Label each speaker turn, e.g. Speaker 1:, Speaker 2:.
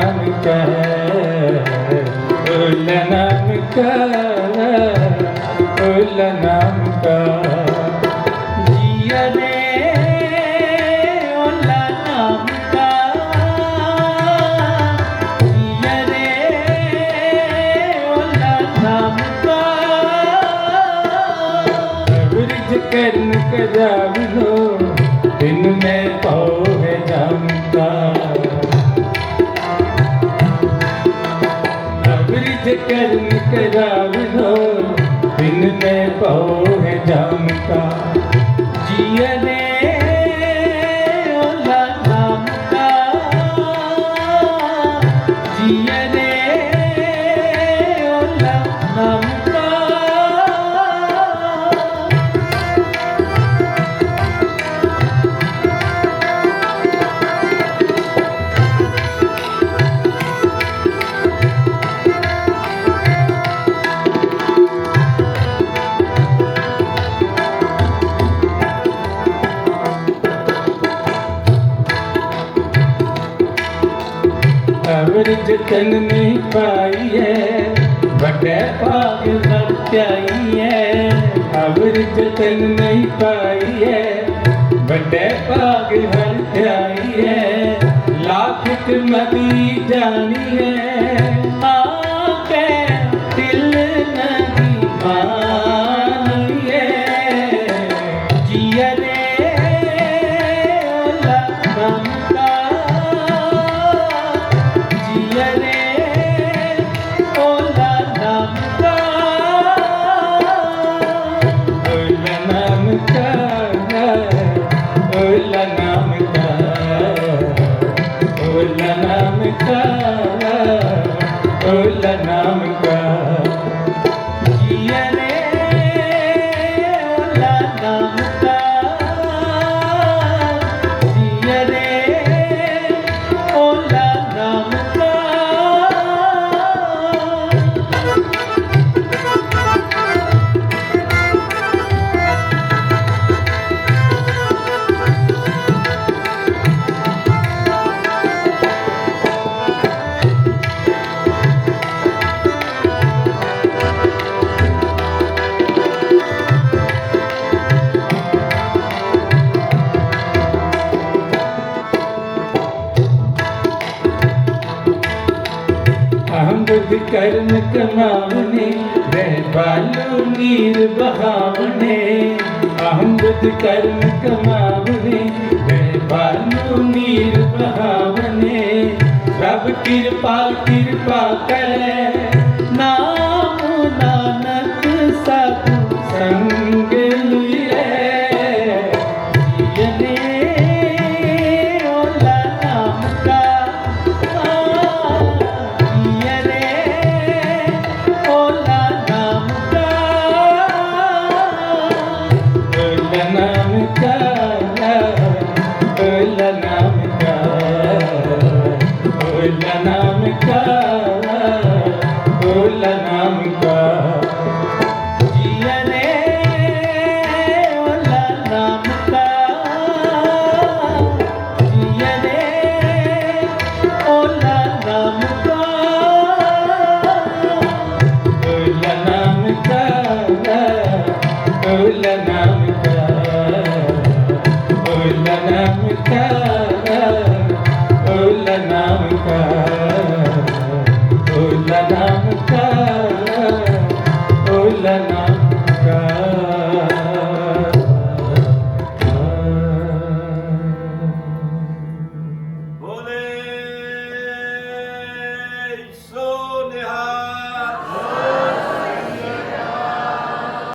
Speaker 1: नाम का ओला नाम का ओला नाम का जिया रे ओला नाम का जिया रे ओला नाम का ओला नाम का ओला नाम का ओला नाम का ओला नाम का जिया रे ओला नाम का जिया रे ओला नाम का ब्रिज कर्ण कजाव लो दिन में पाओ है जानता ब्रिज कर्ण कजाव लो दिन में पाओ है जानता जिया ਵਿਰਜ ਤਨ ਨਹੀਂ ਪਾਈਏ ਵੱਡੇ ਭਾਗ ਸਭ ਧਿਆਈਏ ਅਵਿਰਜ ਤਨ ਨਹੀਂ ਪਾਈਏ ਵੱਡੇ ਭਾਗ ਹਰ ਧਿਆਈਏ ਲਾਖਤ ਮਦੀ ਜਾਣੀਏ ਆ ओला नाम का ओला नाम हम बुद्ध कर्म कमावने वह बालू नीर बहावने हम बुद्ध कर्म कमावने वह बालू नीर बहावने रब कृपा कृपा करे नाम नानक सब संग
Speaker 2: ਉਲਨਾ